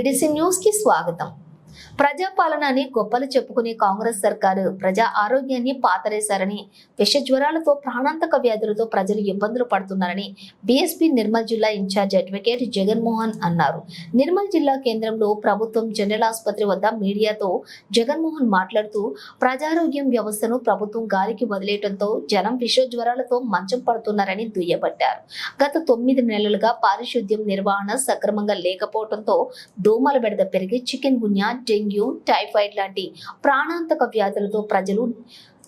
DDC న్యూస్కి స్వాగతం. ప్రజాపాలన అని గొప్పలు చెప్పుకునే కాంగ్రెస్ సర్కారు ప్రజా ఆరోగ్యాన్ని పాతరేశారని విష జ్వరాలతో ప్రాణాంతక వ్యాధులతో ప్రజలు ఇబ్బందులు పడుతున్నారని బీఎస్పీ నిర్మల్ జిల్లా ఇన్ఛార్జ్ అడ్వకేట్ జగన్మోహన్ అన్నారు. నిర్మల్ జిల్లా కేంద్రంలో ప్రభుత్వం జనరల్ ఆసుపత్రి వద్ద మీడియాతో జగన్మోహన్ మాట్లాడుతూ ప్రజారోగ్యం వ్యవస్థను ప్రభుత్వం గాలికి వదిలేయడంతో జనం విష జ్వరాలతో మంచం పడుతున్నారని దుయ్యబట్టారు. గత తొమ్మిది నెలలుగా పారిశుద్ధ్యం నిర్వహణ సక్రమంగా లేకపోవడంతో దోమల బెడద పెరిగి చికెన్ గున్యా డెంగ్యూ టైఫాయిడ్ లాంటి ప్రాణాంతక వ్యాధులతో ప్రజలు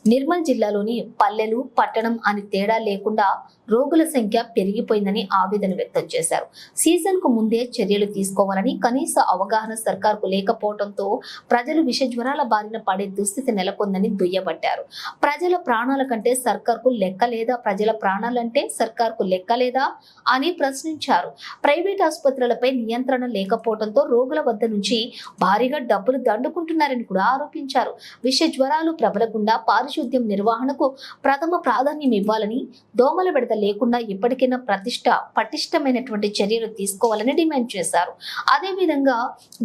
నిర్మల్ జిల్లాలోని పల్లెలు పట్టణం అని తేడా లేకుండా రోగుల సంఖ్య పెరిగిపోయిందని ఆవేదన వ్యక్తం చేశారు. సీజన్కు ముందే చర్యలు తీసుకోవాలని కనీస అవగాహన సర్కార్కు లేకపోవడంతో ప్రజలు విష జ్వరాల బారిన పడే దుస్థితి నెలకొందని దుయ్యబట్టారు. ప్రజల ప్రాణాల కంటే సర్కార్కు లెక్క లేదా ప్రజల ప్రాణాలంటే సర్కార్కు లెక్క లేదా అని ప్రశ్నించారు. ప్రైవేట్ ఆసుపత్రులపై నియంత్రణ లేకపోవడంతో రోగుల వద్ద నుంచి భారీగా డబ్బులు దండుకుంటున్నారని కూడా ఆరోపించారు. విష జ్వరాలు ప్రబలకుండా పారిశుద్ధ్యం నిర్వహణకు ప్రథమ ప్రాధాన్యం ఇవ్వాలని దోమల విడత లేకుండా ఇప్పటికైనా ప్రతిష్ట పటిష్టమైనటువంటి చర్యలు తీసుకోవాలని డిమాండ్ చేశారు. అదేవిధంగా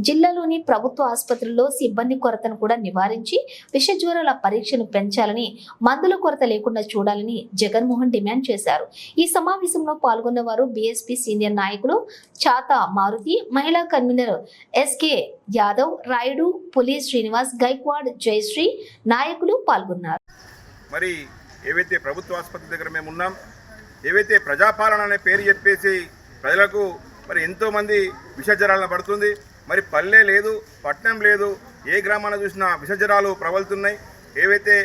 జిల్లాలోని ప్రభుత్వ ఆసుపత్రుల్లో సిబ్బంది కొరతను కూడా నివారించి విష జ్వరాల పరీక్షను పెంచాలని మందుల కొరత లేకుండా చూడాలని జగన్మోహన్ డిమాండ్ చేశారు. ఈ సమావేశంలో పాల్గొన్న వారు బీఎస్పీ సీనియర్ నాయకులు చాతా మారుతి మహిళా కన్వీనర్ ఎస్కే యాదవ్ రాయుడు పులి శ్రీనివాస్ గైక్వాడ్ జయశ్రీ నాయకులు పాల్గొన్నారు. మరి ఏవైతే ప్రభుత్వ ఆసుపత్రి దగ్గర మేము ఉన్నాం ఏవైతే ప్రజాపాలన అనే పేరు చెప్పేసి ప్రజలకు మరి ఎంతోమంది విషజ్వరాలను పడుతుంది మరి పల్లె లేదు పట్టణం లేదు ఏ గ్రామాన్ని చూసినా విషజ్వరాలు ప్రబలుతున్నాయి. ఏవైతే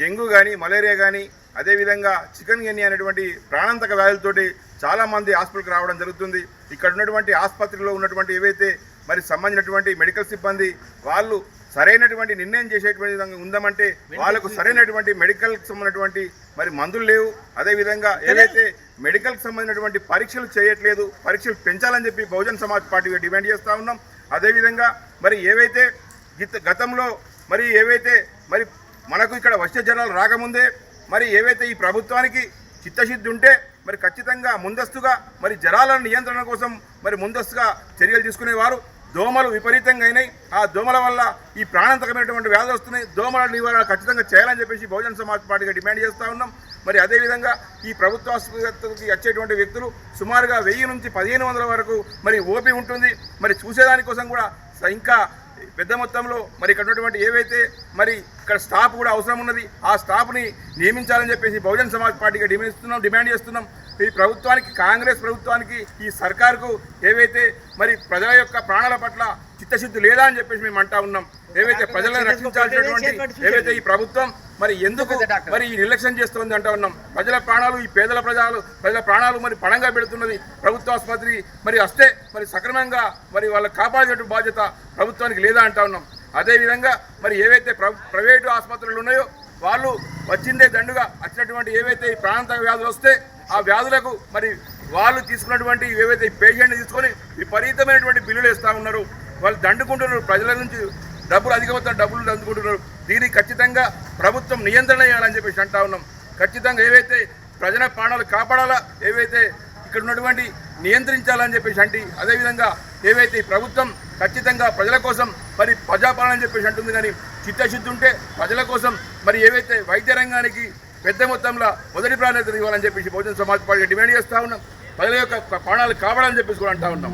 డెంగ్యూ కానీ మలేరియా కానీ అదేవిధంగా చికెన్ గని అనేటువంటి ప్రాణాంతక వ్యాధులతోటి చాలామంది హాస్పిటల్కి రావడం జరుగుతుంది. ఇక్కడ ఉన్నటువంటి ఆసుపత్రిలో ఉన్నటువంటి ఏవైతే మరి సంబంధించినటువంటి మెడికల్ సిబ్బంది వాళ్ళు సరైనటువంటి నిర్ణయం చేసేటువంటి విధంగా ఉందామంటే వాళ్ళకు సరైనటువంటి మెడికల్ సంబంధించినటువంటి మరి మందులు లేవు. అదేవిధంగా ఏదైతే మెడికల్కి సంబంధించినటువంటి పరీక్షలు చేయట్లేదు పరీక్షలు పెంచాలని చెప్పి బహుజన్ సమాజ్ పార్టీగా డిమాండ్ చేస్తూ ఉన్నాం. అదేవిధంగా మరి ఏవైతే గిత- గతంలో మరి ఏవైతే మరి మనకు ఇక్కడ వచ్చే జనాలు రాకముందే మరి ఏవైతే ఈ ప్రభుత్వానికి చిత్తశుద్ధి ఉంటే మరి ఖచ్చితంగా ముందస్తుగా మరి జరాల నియంత్రణ కోసం మరి ముందస్తుగా చర్యలు తీసుకునేవారు. దోమలు విపరీతంగా అయినాయి. ఆ దోమల వల్ల ఈ ప్రాణాంతకమైనటువంటి వ్యాధులు వస్తున్నాయి. దోమల నివారణ ఖచ్చితంగా చేయాలని చెప్పేసి బహుజన సమాజ్ పార్టీగా డిమాండ్ చేస్తూ ఉన్నాం. మరి అదేవిధంగా ఈ ప్రభుత్వ ఆసుపత్రికి వచ్చేటువంటి వ్యక్తులు సుమారుగా వెయ్యి నుంచి పదిహేను వందల వరకు మరి ఓపీ ఉంటుంది. మరి చూసేదానికోసం కూడా ఇంకా పెద్ద మొత్తంలో మరి ఇక్కడ ఉన్నటువంటి ఏవైతే మరి ఇక్కడ స్టాఫ్ కూడా అవసరం ఉన్నది ఆ స్టాఫ్ని నియమించాలని చెప్పేసి బహుజన సమాజ్ పార్టీగా డిమాండ్ ఇస్తున్నాం డిమాండ్ చేస్తున్నాం. ఈ ప్రభుత్వానికి కాంగ్రెస్ ప్రభుత్వానికి ఈ సర్కార్కు ఏవైతే మరి ప్రజల యొక్క ప్రాణాల పట్ల చిత్తశుద్ధి లేదా అని చెప్పేసి మేము అంటా ఉన్నాం. ఏవైతే ప్రజలను రక్షించాల్సినటువంటి ఏవైతే ఈ ప్రభుత్వం మరి ఎందుకు మరి ఈ నిర్లక్ష్యం చేస్తుంది అంటా ఉన్నాం. ప్రజల ప్రాణాలు ఈ పేదల ప్రజలు ప్రజల ప్రాణాలు మరి పణంగా పెడుతున్నది ప్రభుత్వ ఆసుపత్రి. మరి వస్తే మరి సక్రమంగా మరి వాళ్ళని కాపాడేటువంటి బాధ్యత ప్రభుత్వానికి లేదా అంటా ఉన్నాం. అదేవిధంగా మరి ఏవైతే ప్ర- ప్రైవేటు ఆసుపత్రులు ఉన్నాయో వాళ్ళు వచ్చిందే దండుగా వచ్చినటువంటి ఏవైతే ఈ ప్రాంత వ్యాధులు వస్తే ఆ వ్యాధులకు మరి వాళ్ళు తీసుకున్నటువంటి ఏవైతే పేషెంట్ పేషెంట్ని తీసుకొని విపరీతమైనటువంటి బిల్లులు వేస్తూ ఉన్నారు వాళ్ళు దండుకుంటున్నారు ప్రజల నుంచి డబ్బులు అధిక మొత్తం డబ్బులు దండుకుంటున్నారు దీనికి ఖచ్చితంగా ప్రభుత్వం నియంత్రణ చేయాలని చెప్పేసి అంటా ఉన్నాం. ఖచ్చితంగా ఏవైతే ప్రజల ప్రాణాలు కాపాడాలా ఏవైతే ఇక్కడ ఉన్నటువంటి నియంత్రించాలని చెప్పేసి అంటే అదేవిధంగా ఏవైతే ఈ ప్రభుత్వం ఖచ్చితంగా ప్రజల కోసం మరి ప్రజాపాలన అని చెప్పేసి అంటుంది కానీ చిత్తశుద్ధి ఉంటే ప్రజల కోసం మరి ఏవైతే వైద్య రంగానికి పెద్ద మొత్తంలో మొదటి ప్రాధాన్యత ఇవ్వాలని చెప్పేసి బహుజన సమాజ్ పార్టీ డిమాండ్ చేస్తూ ఉన్నాం. ప్రజల యొక్క ప్రాణాలు కావాలని చెప్పేసి కూడా అంటా ఉన్నాం.